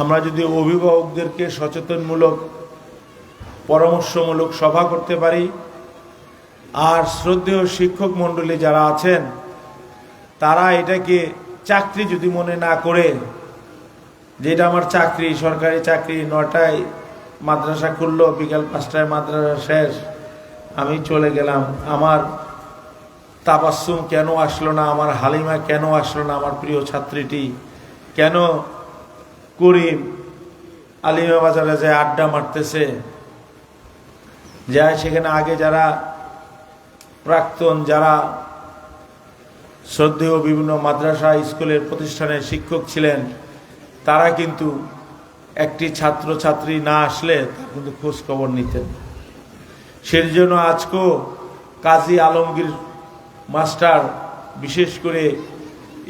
আমরা যদি অভিভাবকদেরকে সচেতনমূলক, পরামর্শমূলক সভা করতে পারি, আর শ্রদ্ধেয় শিক্ষক মণ্ডলী যারা আছেন, তারা এটাকে চাকরি যদি মনে না করে, যেটা আমার চাকরি, সরকারি চাকরি, নটায় মাদ্রাসা খুললো, বিকাল পাঁচটায় মাদ্রাসা শেষ, আমি চলে গেলাম। আমার তাবাসুম কেন আসলো না? আমার হালিমা কেন আসলো না? আমার প্রিয় ছাত্রীটি কেন করিম আলিমা বাজারে যায় আড্ডা মারতেছে, যায় সেখানে আগে যারা প্রাক্তন, যারা শ্রদ্ধেয় বিভিন্ন মাদ্রাসা, স্কুলের প্রতিষ্ঠানের শিক্ষক ছিলেন, তারা কিন্তু একটি ছাত্র ছাত্রী না আসলে তার কিন্তু খোঁজ খবর নিতেন সেই জন্য আজকেও কাজী আলমগীর মাস্টার বিশেষ করে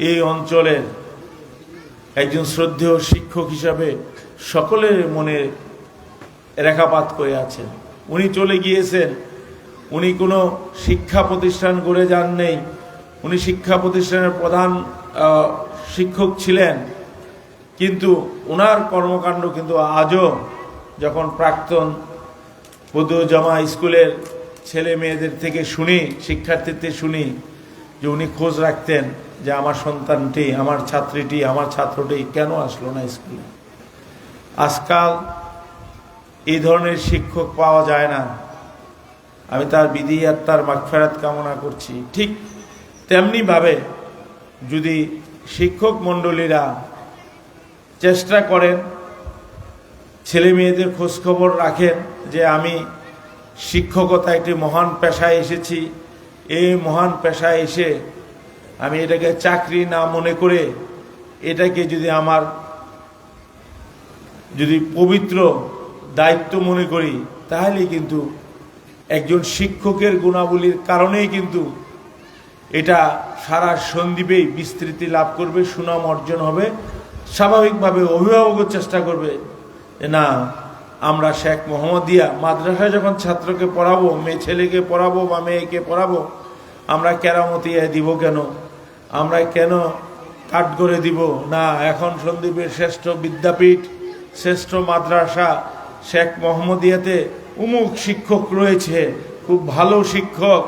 এই অঞ্চলের একজন শ্রদ্ধেয় শিক্ষক হিসাবে সকলের মনে রেখাপাত করে আছেন। উনি চলে গিয়েছেন। উনি কোনো শিক্ষা প্রতিষ্ঠান গড়ে যান নেই। উনি শিক্ষা প্রতিষ্ঠানের প্রধান শিক্ষক ছিলেন। কিন্তু ওনার কর্মকাণ্ড কিন্তু আজও যখন প্রাক্তন জামা স্কুলের ছেলে মেয়েদের থেকে শুনি, শিক্ষার্থীদের শুনি যে উনি খোঁজ রাখতেন যে আমার সন্তানটি, আমার ছাত্রীটি, আমার ছাত্রটি কেন আসলো না স্কুলে? আজকাল এই ধরনের শিক্ষক পাওয়া যায় না। আমি তার বিধি আর তার মাগফেরাত কামনা করছি। ঠিক তেমনিভাবে যদি শিক্ষক মণ্ডলীরা চেষ্টা করেন, ছেলে মেয়েদের খোঁজখবর রাখেন যে আমি শিক্ষকতা একটি মহান পেশায় এসেছি এই মহান পেশায় এসে আমি এটাকে চাকরি না মনে করে এটাকে যদি আমার যদি পবিত্র দায়িত্ব মনে করি, তাহলে কিন্তু একজন শিক্ষকের গুণাবলীর কারণেই কিন্তু এটা সারা সন্দীপেই বিস্তৃতি লাভ করবে, সুনাম অর্জন হবে, স্বাভাবিকভাবে অভিভাবকও চেষ্টা করবে না, আমরা শেখ মোহাম্মদিয়া মাদ্রাসায় যখন ছাত্রকে পড়াবো, মেয়ে ছেলেকে পড়াবো বা মেয়েকে পড়াবো আমরা কেরামতিয়া দিব কেন? আমরা কেন কাঠগড়ে দিব? না, এখন সন্দীপের শ্রেষ্ঠ বিদ্যাপীঠ, শ্রেষ্ঠ মাদ্রাসা, শেখ মোহাম্মদিয়াতে উমুক শিক্ষক রয়েছে, খুব ভালো শিক্ষক।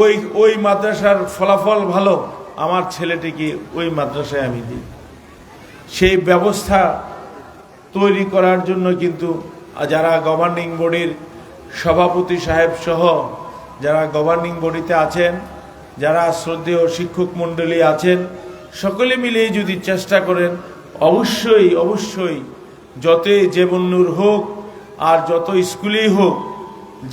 ওই ওই মাদ্রাসার ফলাফল ভালো, আমার ছেলেটিকে ওই মাদ্রাসায় আমি দিই। সেই ব্যবস্থা তৈরি করার জন্য কিন্তু যারা গভর্নিং বডির সভাপতি সাহেব সহ যারা গভর্নিং বডিতে আছেন, যারা শ্রদ্ধেয় শিক্ষক মণ্ডলী আছেন, সকলে মিলে যদি চেষ্টা করেন, অবশ্যই অবশ্যই যতই জেবন্নুর হোক আর যত স্কুলেই হোক,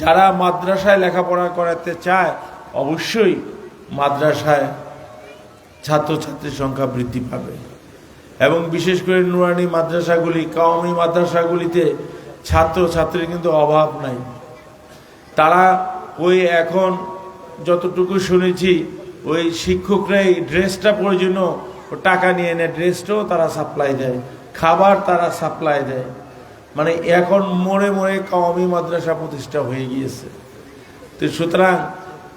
যারা মাদ্রাসায় লেখাপড়া করাতে চায়, অবশ্যই মাদ্রাসায় ছাত্রছাত্রীর সংখ্যা বৃদ্ধি পাবে। এবং বিশেষ করে নুরানি মাদ্রাসাগুলি, কাওমি মাদ্রাসাগুলিতে ছাত্র ছাত্রীর কিন্তু অভাব নাই। তারা ওই এখন যতটুকু শুনেছি, ওই শিক্ষকরাই ড্রেসটা প্রয়োজন টাকা নিয়ে নেয় ড্রেসটাও তারা সাপ্লাই দেয়, খাবার তারা সাপ্লাই দেয়। মানে এখন মোড়ে মোড়ে কাওমি মাদ্রাসা প্রতিষ্ঠা হয়ে গিয়েছে। তো সুতরাং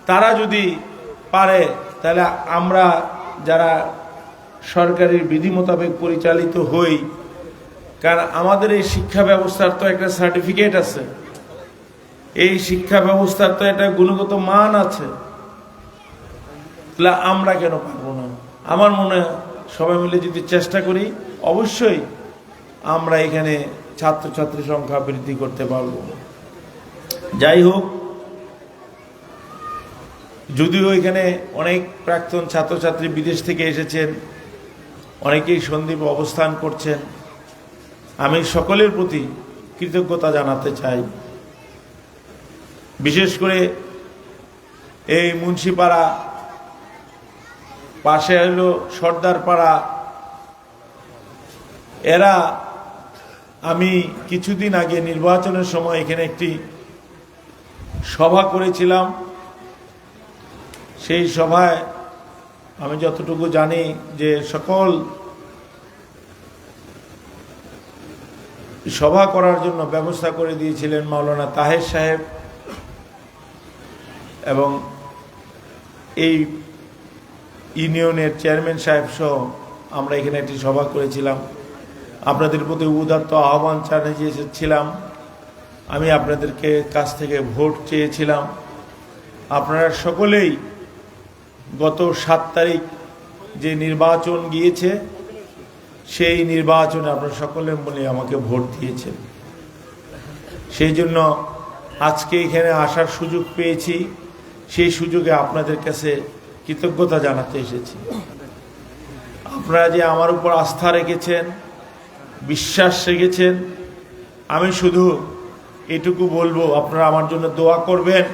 তারা যদি পারে, তাহলে আমরা যারা সরকারের বিধি মোতাবেক পরিচালিত হই, কারণ আমাদের এই শিক্ষা ব্যবস্থার তো একটা সার্টিফিকেট আছে। এই শিক্ষা ব্যবস্থার তো একটা গুণগত মান আছে। আমরা কেন পারব না? আমার মনে হয় সবাই মিলে যদি চেষ্টা করি, অবশ্যই আমরা এখানে ছাত্রছাত্রী সংখ্যা বৃদ্ধি করতে পারব। যাই হোক, যদিও এখানে অনেক প্রাক্তন ছাত্রছাত্রী বিদেশ থেকে এসেছেন, অনেকেই সন্দীপে অবস্থান করছেন, আমি সকলের প্রতি কৃতজ্ঞতা জানাতে চাই। বিশেষ করে এই মুন্সিপাড়া, পাশে হলো সর্দারপাড়া। এরা, আমি কিছুদিন আগে নির্বাচনের সময় এখানে একটি সভা করেছিলাম। সেই সভায় আমি যতটুকু জানি যে সকল সভা করার জন্য ব্যবস্থা করে দিয়েছিলেন মাওলানা তাহের সাহেব। এবং এই ইউনিয়নের চেয়ারম্যান সাহেব সহ আমরা এখানে একটি সভা করেছিলাম। আপনাদের প্রতি উদাত্ত আহ্বান জানিয়ে এসেছিলাম। আমি আপনাদেরকে কাছ থেকে ভোট চেয়েছিলাম। আপনারা সকলেই গত সাত তারিখ যে নির্বাচন গিয়েছে, সেই নির্বাচনে আপনারা সকলে মনে আমাকে ভোট দিয়েছেন। সেই জন্য আজকে এখানে আসার সুযোগ পেয়েছি। সেই সুযোগে আপনাদের কাছে কৃতজ্ঞতা জানাতে এসেছি। আপনারা যে আমার উপর আস্থা রেখেছেন, বিশ্বাস রেখেছেন, আমি শুধু এটুকু বলব, আপনারা আমার জন্য দোয়া করবেন।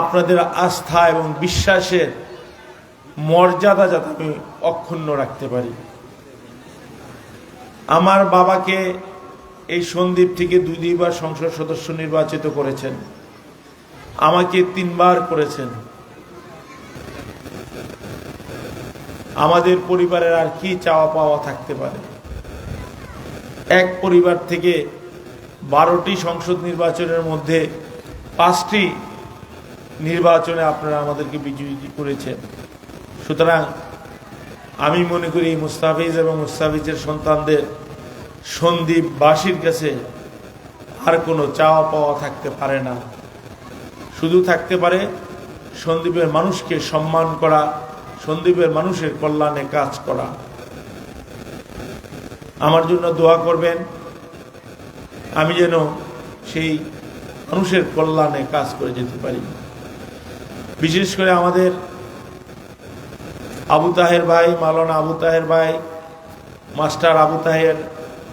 আপনাদের আস্থা এবং বিশ্বাসের মর্যাদা যাতে আমি অক্ষুণ্ণ রাখতে পারি। আমার বাবাকে এই সন্দীপ থেকে দুই দুইবার সংসদ সদস্য নির্বাচিত করেছেন। আমাকে তিনবার করেছেন। আমাদের পরিবারের আর কি চাওয়া পাওয়া থাকতে পারে? এক পরিবার থেকে বারোটি সংসদ নির্বাচনের মধ্যে পাঁচটি নির্বাচনে আপনারা আমাদেরকে বিজয়ী করেছেন। সুতরাং আমি মনে করি মুস্তাফিজ এবং মুস্তাফিজের সন্তানদের সন্দীপবাসীর কাছে আর কোনো চাওয়া পাওয়া থাকতে পারে না। শুধু থাকতে পারে সন্দীপের মানুষকে সম্মান করা, সন্দীপের মানুষের কল্যাণে কাজ করা। আমার জন্য দোয়া করবেন, আমি যেন সেই মানুষের কল্যাণে কাজ করে যেতে পারি। বিশেষ করে আমাদের আবু তাহের ভাই মালানা আবু তাহের ভাই, মাস্টার আবু তাহের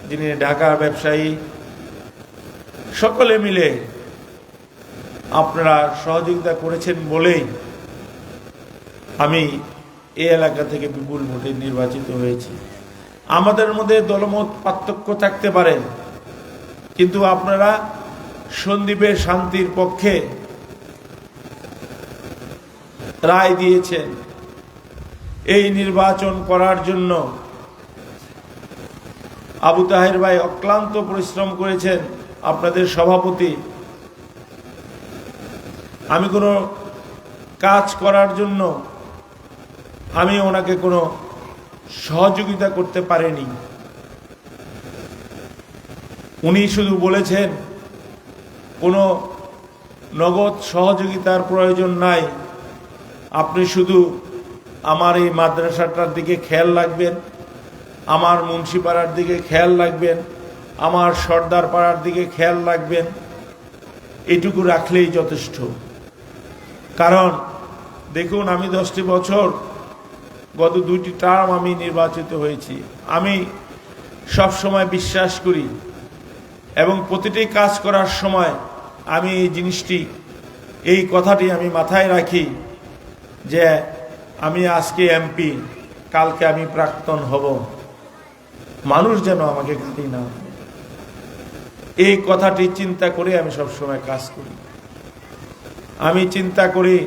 যিনি ঢাকার ব্যবসায়ী, সকলে মিলে আপনারা সহযোগিতা করেছেন বলেই আমি এই এলাকা থেকে বিপুল ভোটে নির্বাচিত হয়েছি। আমাদের মধ্যে দলমত পার্থক্য থাকতে পারে, কিন্তু আপনারা সন্দীপের শান্তির পক্ষে রায় দিয়েছেন। এই নির্বাচন করার জন্য আবু তাহের ভাই অক্লান্ত পরিশ্রম করেছেন। আপনাদের সভাপতি আমি কোনো কাজ করার জন্য আমি ওনাকে কোনো সহযোগিতা করতে পারিনি। উনি শুধু বলেছেন, কোনো নগদ সহযোগিতার প্রয়োজন নাই, আপনি শুধু আমার এই মাদ্রাসাটার দিকে খেয়াল রাখবেন, আমার মুন্সিপাড়ার দিকে খেয়াল রাখবেন, আমার সর্দার পাড়ার দিকে খেয়াল রাখবেন, এটুকু রাখলেই যথেষ্ট। কারণ, দেখুন, আমি দশটি বছর গত দুইটি টার্ম আমি নির্বাচিত হয়েছি। আমি সব সময় বিশ্বাস করি এবং প্রতিটি কাজ করার সময় আমি এই জিনিসটি, এই কথাটি আমি মাথায় রাখি যে আমি আজকে এমপি কালকে আমি প্রাক্তন হব। মানুষ যেন আমাকে গালি না এই কথাটি চিন্তা করে আমি সবসময় কাজ করি। আমি চিন্তা করি,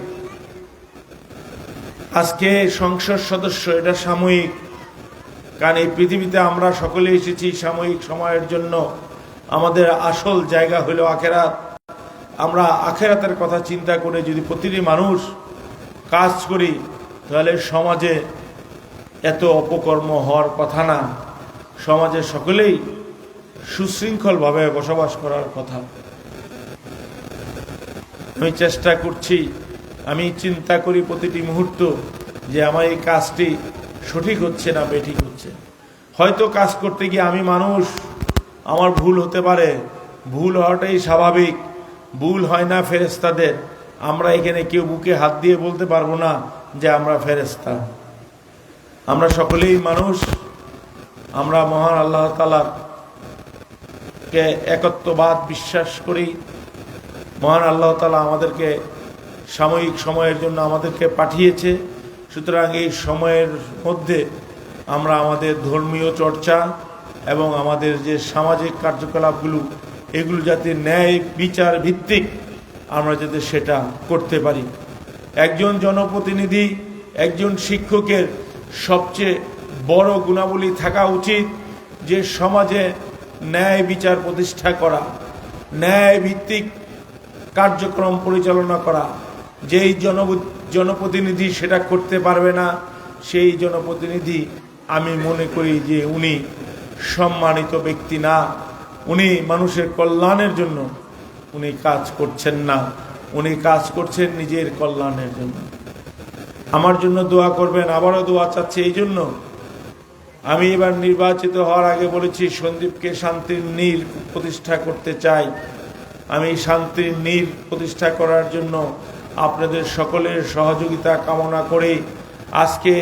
আজকে সংসদ সদস্য এটা সাময়িক, কারণ এই পৃথিবীতে আমরা সকলে এসেছি সাময়িক সময়ের জন্য। আমাদের আসল জায়গা হলো আখেরাত। আমরা আখেরাতের কথা চিন্তা করে যদি প্রতিটি মানুষ কাজ করি, তাহলে সমাজে এত অপকর্ম হওয়ার কথা না। সমাজে সকলেই সুশৃঙ্খলভাবে বসবাস করার কথা। আমি চেষ্টা করছি, আমি চিন্তা করি প্রতিটি মুহূর্ত যে আমার এই কাজটি সঠিক হচ্ছে না বেঠিক হচ্ছে। হয়তো কাজ করতে গিয়ে আমি মানুষ, আমার ভুল হতে পারে, ভুল হওয়াটাই স্বাভাবিক, ভুল হয় না ফেরেস্তাদের আমরা এখানে কেউ বুকে হাত দিয়ে বলতে পারব না যে আমরা ফেরেস্তা আমরা সকলেই মানুষ, আমরা মহান আল্লাহ তালাকে একত্ববাদ বিশ্বাস করি মহান আল্লাহ তালা আমাদেরকে সাময়িক সময়ের জন্য আমাদেরকে পাঠিয়েছে। সুতরাং এই সময়ের মধ্যে আমরা আমাদের ধর্মীয় চর্চা এবং আমাদের যে সামাজিক কার্যকলাপগুলো, এগুলো যাতে ন্যায় বিচার ভিত্তিক আমরা যাতে সেটা করতে পারি। একজন জনপ্রতিনিধি, একজন শিক্ষকের সবচেয়ে বড় গুণাবলী থাকা উচিত যে সমাজে ন্যায় বিচার প্রতিষ্ঠা করা। ন্যায় ভিত্তিক কার্যক্রম পরিচালনা করা। যেই জন জনপ্রতিনিধি সেটা করতে পারবে না, সেই জনপ্রতিনিধি আমি মনে করি যে উনি সম্মানিত ব্যক্তি না। উনি মানুষের কল্যাণের জন্য উনি কাজ করছেন না। উনি কাজ করছেন নিজের কল্যাণের জন্য। আমার জন্য দোয়া করবেন, আবারও দোয়া চাচ্ছে এই জন্য। আমি এবার নির্বাচিত হওয়ার আগে বলেছি, সন্দীপকে শান্তির নীল প্রতিষ্ঠা করতে চাই। আমি শান্তির নীল প্রতিষ্ঠা করার জন্য আপনাদের সকলের সহযোগিতা কামনা করে। আজকে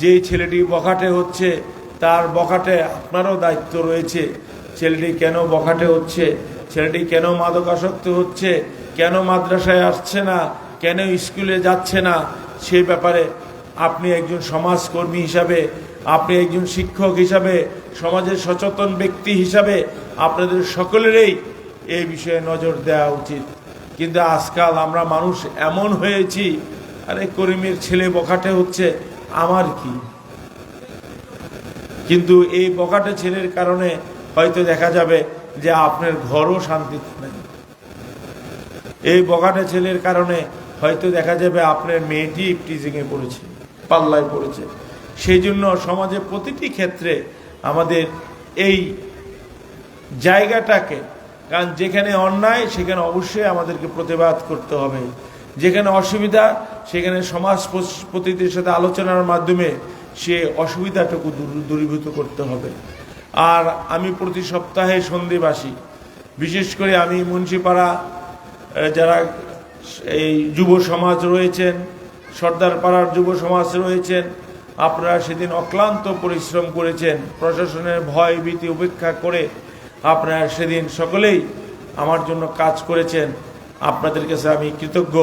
যেই ছেলেটি বখাটে হচ্ছে, তার বখাটে আপনারও দায়িত্ব রয়েছে। ছেলেটি কেন বখাটে হচ্ছে? ছেলেটি কেন মাদকাসক্ত হচ্ছে? কেন মাদ্রাসায় আসছে না? কেন স্কুলে যাচ্ছে না? সে ব্যাপারে আপনি একজন সমাজকর্মী হিসাবে, আপনি একজন শিক্ষক হিসাবে, সমাজের সচেতন ব্যক্তি হিসাবে আপনাদের সকলেরই এই বিষয়ে নজর দেওয়া উচিত। কিন্তু আজকাল আমরা মানুষ এমন হয়েছি, আরে করিমের ছেলে বখাটে হচ্ছে, আমার কি? কিন্তু এই বখাটে ছেলের কারণে হয়তো দেখা যাবে যে আপনার ঘরও শান্তিতে নেই। এই বখাটে ছেলের কারণে হয়তো দেখা যাবে আপনার মেয়েটি টিজিংয়ে পড়েছে, পাল্লায় পড়েছে। সেই জন্য সমাজে প্রতিটি ক্ষেত্রে আমাদের এই জায়গাটাকে কারণ যেখানে অন্যায়, সেখানে অবশ্যই আমাদেরকে প্রতিবাদ করতে হবে। যেখানে অসুবিধা, সেখানে সমাজ প্রতিটির সাথে আলোচনার মাধ্যমে সে অসুবিধাটুকু দূর- দূরীভূত করতে হবে। আর আমি প্রতি সপ্তাহে সন্ধেবাসী বিশেষ করে আমি মুন্সিপাড়া যারা এই যুব সমাজ রয়েছেন, সর্দার পাড়ার যুব সমাজ রয়েছেন, আপনারা সেদিন অক্লান্ত পরিশ্রম করেছেন। প্রশাসনের ভয় ভীতি উপেক্ষা করে আপনারা সেদিন সকলেই আমার জন্য কাজ করেছেন। আপনাদের কাছে আমি কৃতজ্ঞ।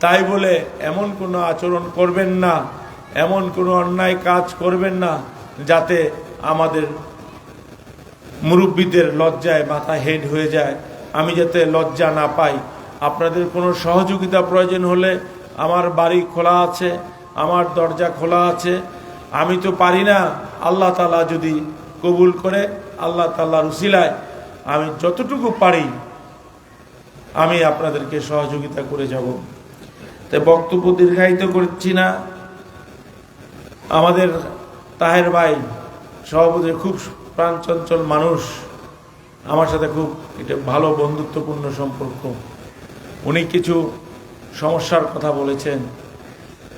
তাই বলে এমন কোনো আচরণ করবেন না, এমন কোনো অন্যায় কাজ করবেন না, যাতে আমাদের মুরব্বীদের লজ্জায় মাথা হেড হয়ে যায়। আমি যাতে লজ্জা না পাই। আপনাদের কোনো সহযোগিতা প্রয়োজন হলে আমার বাড়ি খোলা আছে, আমার দরজা খোলা আছে। আমি তো পারি না, আল্লাহ তালা যদি কবুল করে আল্লাহ তাল্লাহর উসিলায় আমি যতটুকু পারি, আমি আপনাদেরকে সহযোগিতা করে যাব। তাই বক্তব্য দীর্ঘায়িত করছি না। আমাদের তাহের ভাই, সভাপতি, খুব প্রাণচঞ্চল মানুষ। আমার সাথে খুব এটা ভালো বন্ধুত্বপূর্ণ সম্পর্ক। উনি কিছু সমস্যার কথা বলেছেন।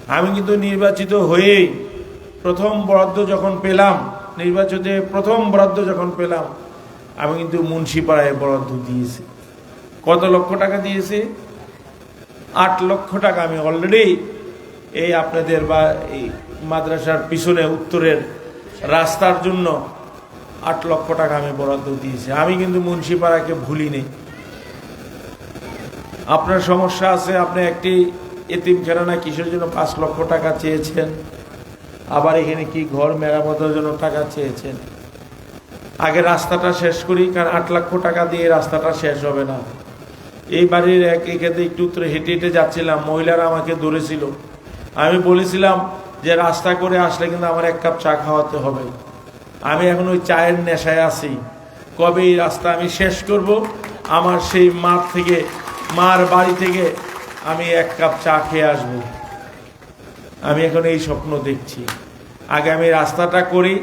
আমি কিন্তু নির্বাচিত হয়েই প্রথম বরাদ্দ যখন পেলাম নির্বাচনে প্রথম বরাদ্দ যখন পেলাম, আমি কিন্তু মুন্সিপাড়ায় বরাদ্দ দিয়েছি। কত লক্ষ টাকা দিয়েছি? আট লক্ষ টাকা আমি অলরেডি এই আপনাদের বা এই মাদ্রাসার পিছনে উত্তরের রাস্তার জন্য আট লক্ষ টাকা আমি বরাদ্দ দিয়েছি। আমি কিন্তু মুন্সিপাড়াকে ভুলিনি। আপনার সমস্যা আছে, আপনি একটি এতিমখানা কিসের জন্য পাঁচ লক্ষ টাকা চেয়েছেন? আবার এখানে কি ঘর মেরামতের জন্য টাকা চেয়েছেন? আগে রাস্তাটা শেষ করি, কারণ আট লক্ষ টাকা দিয়ে রাস্তাটা শেষ হবে না। এই বাড়ির এক এখানে একটু উত্তরে হেঁটে হেঁটে যাচ্ছিলাম, মহিলারা আমাকে ধরেছিল। আমি বলেছিলাম যে রাস্তা করে আসলে কিন্তু আমার এক কাপ চা খাওয়াতে হবে। আমি এখন ওই চায়ের নেশায় আছি। কবে এই রাস্তা আমি শেষ করব? আমার সেই মাঠ থেকে, মার বাড়ি থেকে আমি এক কাপ চা খেয়ে আসব। আমি এখন এই স্বপ্ন দেখছি। আগে আমি রাস্তাটা করি,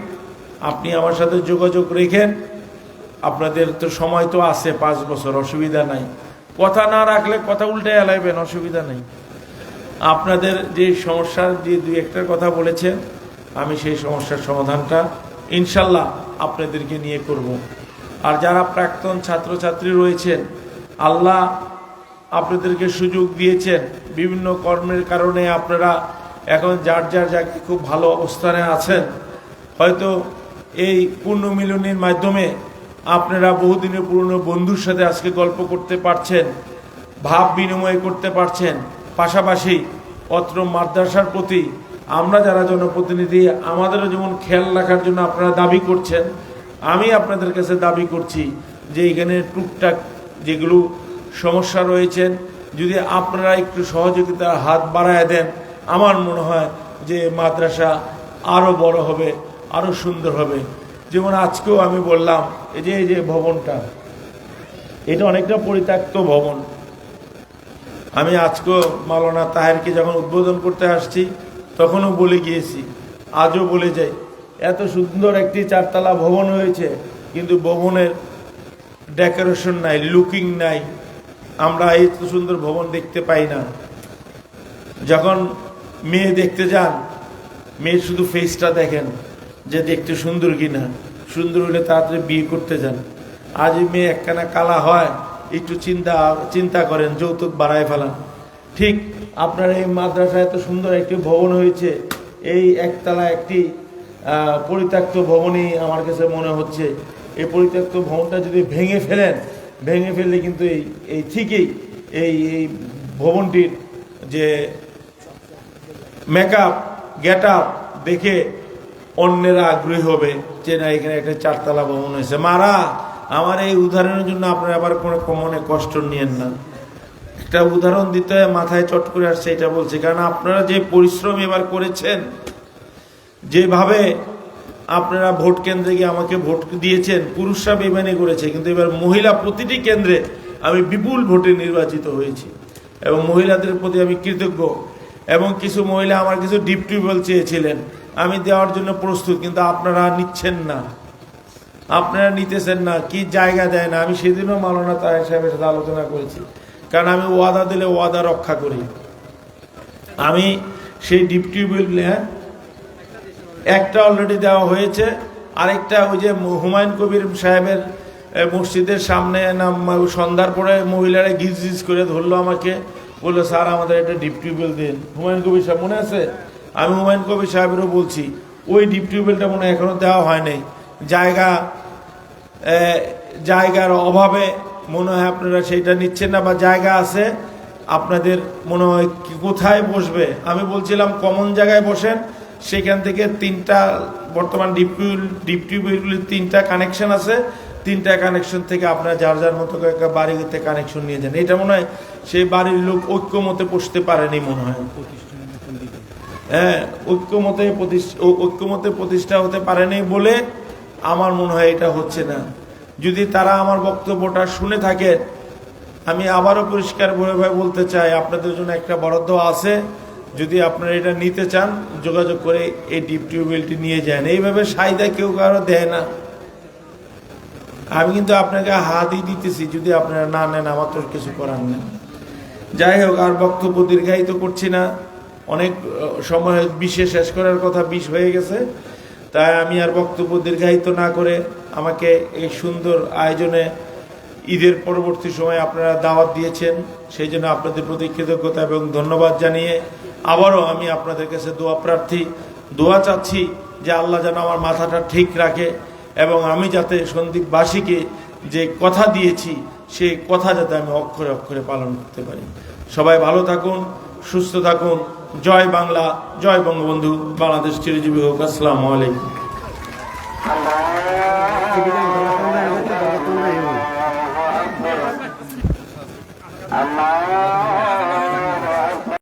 আপনি আমার সাথে যোগাযোগ রেখেন। আপনাদের তো সময় তো আছে, পাঁচ বছর, অসুবিধা নাই। কথা না রাখলে কথা উল্টে এলাইবেন, অসুবিধা নেই। আপনাদের যে সমস্যার, যে দুই একটার কথা বলেছেন, আমি সেই সমস্যার সমাধানটা ইনশাল্লাহ আপনাদেরকে নিয়ে করব। আর যারা প্রাক্তন ছাত্রছাত্রী রয়েছেন, আল্লাহ আপনাদেরকে সুযোগ দিয়েছেন। বিভিন্ন কর্মের কারণে আপনারা এখন যার যার জায়গায় খুব ভালো অবস্থানে আছেন, হয়তো এই পূর্ণ মিলনের মাধ্যমে আপনারা বহুদিনের পুরনো বন্ধুর সাথে আজকে গল্প করতে পারছেন, ভাব বিনিময় করতে পারছেন, পাশাপাশি অত্র মাদ্রাসার প্রতি আমরা যারা জনপ্রতিনিধি, আমাদেরও যেমন খেয়াল রাখার জন্য আপনারা দাবি করছেন, আমি আপনাদের কাছে দাবি করছি যে এখানে টুকটাক যেগুলো সমস্যা রয়েছেন, যদি আপনারা একটু সহযোগিতার হাত বাড়ায় দেন আমার মনে হয় যে মাদ্রাসা আরও বড় হবে আরও সুন্দর হবে। যেমন আজকেও আমি বললাম, এই যে এই যে ভবনটা, এটা অনেকটা পরিত্যক্ত ভবন। আমি আজকেও মাওলানা তাহেরকে যখন উদ্বোধন করতে আসছি, তখনও বলে গিয়েছি, আজও বলে যাই, এত সুন্দর একটি চারতলা ভবন হয়েছে, কিন্তু ভবনের ডেকোরেশন নাই, লুকিং নাই। আমরা এত সুন্দর ভবন দেখতে পাই না। যখন মেয়ে দেখতে যান। মেয়ের শুধু ফেসটা দেখেন, যে দেখতে সুন্দর কিনা। সুন্দর হলে তাড়াতাড়ি বিয়ে করতে যান। আজ মেয়ে একখানা কালা হয়, একটু চিন্তা চিন্তা করেন, যৌতুক বাড়ায় ফেলান। ঠিক আপনার এই মাদ্রাসায় এত সুন্দর একটি ভবন হয়েছে। এই একতলা একটি পরিত্যক্ত ভবনই আমার কাছে মনে হচ্ছে। এই পরিত্যক্ত ভবনটা যদি ভেঙে ফেলেন, ভেঙে ফেললে কিন্তু এই এই ঠিকই এই এই ভবনটির যে মেকআপ গেট আপ দেখে অন্যেরা আগ্রহী হবে যে না, এখানে একটা চারতলা ভবন হয়েছে। মারা, আমার এই উদাহরণের জন্য আপনারা আবার কোনো মনে কষ্ট নিয়েন না। একটা উদাহরণ দিতে মাথায় চট করে আসছে এটা বলছি। কারণ আপনারা যে পরিশ্রম এবার করেছেন, যেভাবে আপনারা ভোট কেন্দ্রে গিয়ে আমাকে ভোট দিয়েছেন পুরুষরা বেমানি করেছে, কিন্তু এবার মহিলা প্রতিটি কেন্দ্রে আমি বিপুল ভোটে নির্বাচিত হয়েছি। এবং মহিলাদের প্রতি আমি কৃতজ্ঞ। এবং কিছু মহিলা আমার কিছু ডিপ টিউবওয়েল চেয়েছিলেন। আমি দেওয়ার জন্য প্রস্তুত, কিন্তু আপনারা নিচ্ছেন না। আপনারা নিতেছেন না, কি জায়গা দেয় না। আমি সেদিনও মালানা তাহের সাহেবের সাথে আলোচনা করেছি, কারণ আমি ওয়াদা দিলে ওয়াদা রক্ষা করি। আমি সেই ডিপ টিউবওয়েল হ্যাঁ? একটা অলরেডি দেওয়া হয়েছে, আরেকটা ওই যে হুমায়ুন কবির সাহেবের মসজিদের সামনে না ম- সন্ধ্যার পরে মহিলারা গিজ গিজ করে ধরলো আমাকে। বলল, স্যার, আমাদের একটা ডিপ টিউবওয়েল দিন। হুমায়ুন কবির সাহেব, মনে আছে? আমি হুমায়ুন কবির সাহেবেরও বলছি, ওই ডিপ টিউবওয়েলটা মনে হয় এখনও দেওয়া হয় নাই। জায়গা জায়গার অভাবে মনে হয় আপনারা সেইটা নিচ্ছেন না বা জায়গা আছে, আপনাদের মনে হয় কোথায় বসবে? আমি বলছিলাম কমন জায়গায় বসেন, সেখান থেকে তিনটা, বর্তমান ডিপ ডিপ টিউবওয়েলগুলির তিনটা কানেকশন আছে। তিনটা কানেকশন থেকে আপনারা যার যার মতো একটা বাড়িতে কানেকশন নিয়ে যান। এটা মনে হয় সেই বাড়ির লোক ঐক্যমতে বসতে পারেনি মনে হয়। হ্যাঁ ঐক্যমতে প্রতিষ্ঠা ঐক্যমতে প্রতিষ্ঠা হতে পারেনি বলে আমার মনে হয় এটা হচ্ছে না। যদি তারা আমার বক্তব্যটা শুনে থাকে আমি আবারও পরিষ্কার ভাবে বলতে চাই, আপনাদের জন্য একটা বরাদ্দ আছে। যদি আপনারা এটা নিতে চান, যোগাযোগ করে এই ডিপ টিউবওয়েলটি নিয়ে যান। এইভাবে সাইদা কেউ কারও দেয় না। আমি কিন্তু আপনাকে হাতই দিতেছি, যদি আপনারা না নেন, আমার কিছু করার নেন যাই হোক, আর বক্তব্য দীর্ঘায়িত করছি না। অনেক সময় বিশে শেষ করার কথা বিষ হয়ে গেছে। তাই আমি আর বক্তব্য দীর্ঘায়িত না করে আমাকে এই সুন্দর আয়োজনে ঈদের পরবর্তী সময় আপনারা দাওয়াত দিয়েছেন। সেই জন্য আপনাদের প্রতি কৃতজ্ঞতা এবং ধন্যবাদ জানিয়ে আবারও আমি আপনাদের কাছে দোয়া প্রার্থী। দোয়া চাচ্ছি যে আল্লাহ যেন আমার মাথাটা ঠিক রাখে। এবং আমি যাতে সন্দীপবাসীকে যে কথা দিয়েছি, সে কথা যাতে আমি অক্ষরে অক্ষরে পালন করতে পারি। সবাই ভালো থাকুন, সুস্থ থাকুন। জয় বাংলা, জয় বঙ্গবন্ধু। বাংলাদেশ চিরজীবী হোক। আসসালামু আলাইকুম।